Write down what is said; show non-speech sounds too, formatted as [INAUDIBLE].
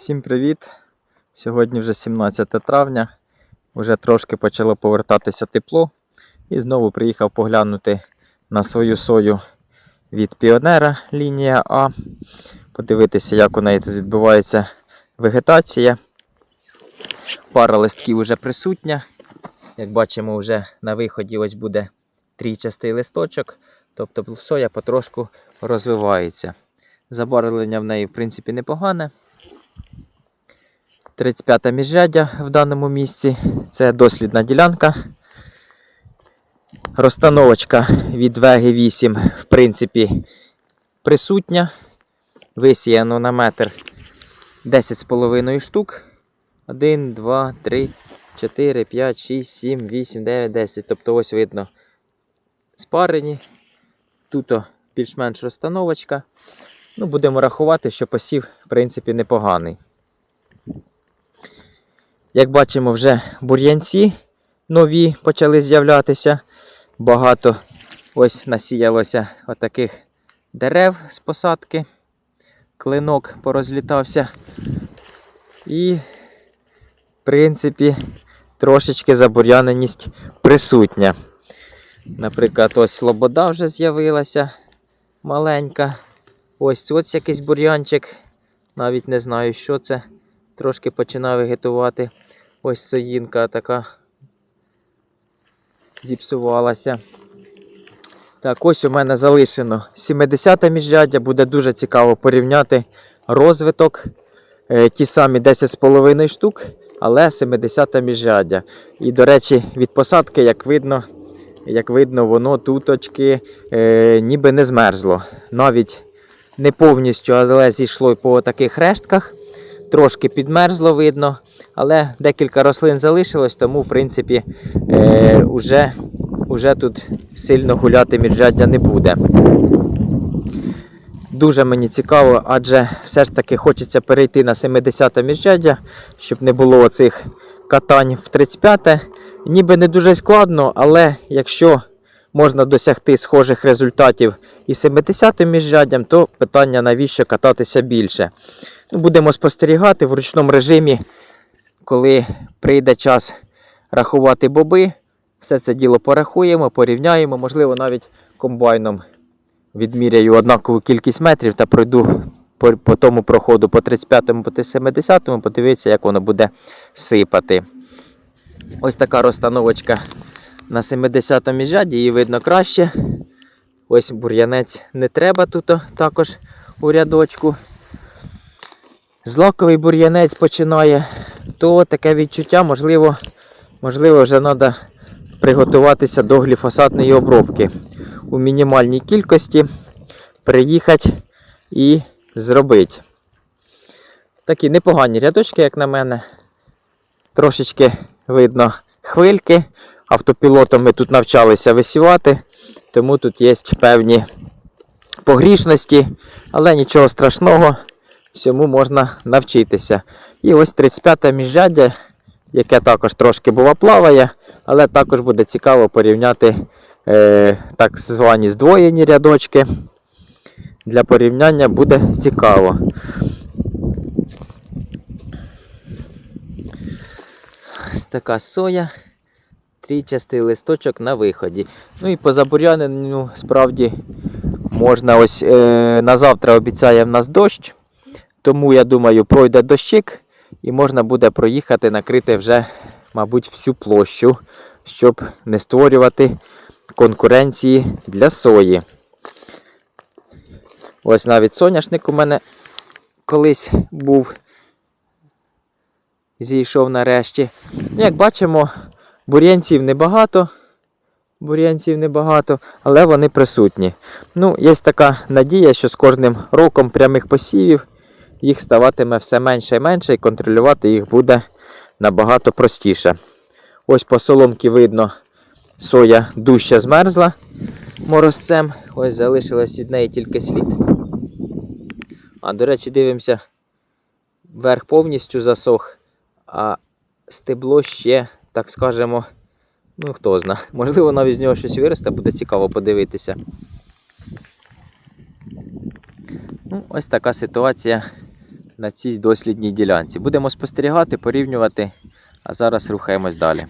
Всім привіт! Сьогодні вже 17 травня. Вже трошки почало повертатися тепло. І знову приїхав поглянути на свою сою від піонера лінія А. Подивитися, як у неї тут відбувається вегетація. Пара листків вже присутня. Як бачимо, вже на виході ось буде трійчастий листочок. Тобто соя потрошку розвивається. Забарвлення в неї, в принципі, непогане. 35 міжряддя в даному місці. Це дослідна ділянка. Розстановочка від веги 8, в принципі, присутня. Висіяно на метр 10,5 штук. 1, 2, 3, 4, 5, 6, 7, 8, 9, 10. Тобто ось видно спарені. Тут більш-менш розстановочка. Ну, будемо рахувати, що посів, в принципі, непоганий. Як бачимо, вже бур'янці нові почали з'являтися. Багато ось насіялося отаких дерев з посадки. Клинок порозлітався. І, в принципі, трошечки забур'яненість присутня. Наприклад, ось слобода вже з'явилася маленька. Ось ось якийсь бур'янчик. Навіть не знаю, що це. Трошки починає вегетувати. Ось соїнка така зіпсувалася. Так, ось у мене залишено 70 міжряддя. Буде дуже цікаво порівняти розвиток. Е, ті самі 10,5 штук, але 70 міжряддя. І, до речі, від посадки, як видно, як видно, воно туточки е, ніби не змерзло. Навіть не повністю, але зійшло по таких рештках. Трошки підмерзло видно, але декілька рослин залишилось, тому в принципі е, уже, уже тут сильно гуляти міжряддя не буде. Дуже мені цікаво, адже все ж таки хочеться перейти на 70 міжряддя, щоб не було оцих катань в 35. Ніби не дуже складно, але якщо можна досягти схожих результатів і 70-м міжряддям, то питання навіщо кататися більше. Ну, Будемо спостерігати в ручному режимі, коли прийде час рахувати боби. Все це діло порахуємо, порівняємо, можливо, навіть комбайном відміряю однакову кількість метрів та пройду по, по тому проходу по 35-му, по 70-му, подивитися, як воно буде сипати. Ось така розстановочка на 70-му міжряді, її видно краще. Ось бур'янець не треба тут також у рядочку. Злаковий бур'янець починає, то таке відчуття, можливо, можливо вже треба приготуватися до гліфосатної обробки. У мінімальній кількості приїхати і зробити. Такі непогані рядочки, як на мене. Трошечки видно хвильки. Автопілотом ми тут навчалися висівати, тому тут є певні погрішності, але нічого страшного, всьому можна навчитися. І ось 35 міжряддя, яке також трошки бува плаває, але також буде цікаво порівняти е, так звані здвоєні рядочки. Для порівняння буде цікаво. Ось така соя трійчастий листочок на виході. Ну і по забур'яненню справді можна ось е, на завтра обіцяє в нас дощ. Тому я думаю, пройде дощик і можна буде проїхати, накрити вже, мабуть, всю площу, щоб не створювати конкуренції для сої. Ось навіть соняшник у мене колись був. Зійшов нарешті. Як бачимо, Бур'янців небагато, бур'янців небагато, але вони присутні. Ну, Є така надія, що з кожним роком прямих посівів їх ставатиме все менше і менше, і контролювати їх буде набагато простіше. Ось по соломці видно, соя дужче змерзла морозцем. Ось залишилось від неї тільки слід. А, до речі, дивимося, верх повністю засох, а стебло ще так скажемо, ну хто зна, [LAUGHS] можливо, навіть з нього щось виросте, буде цікаво подивитися. Ну, Ось така ситуація на цій дослідній ділянці. Будемо спостерігати, порівнювати, а зараз рухаємось далі.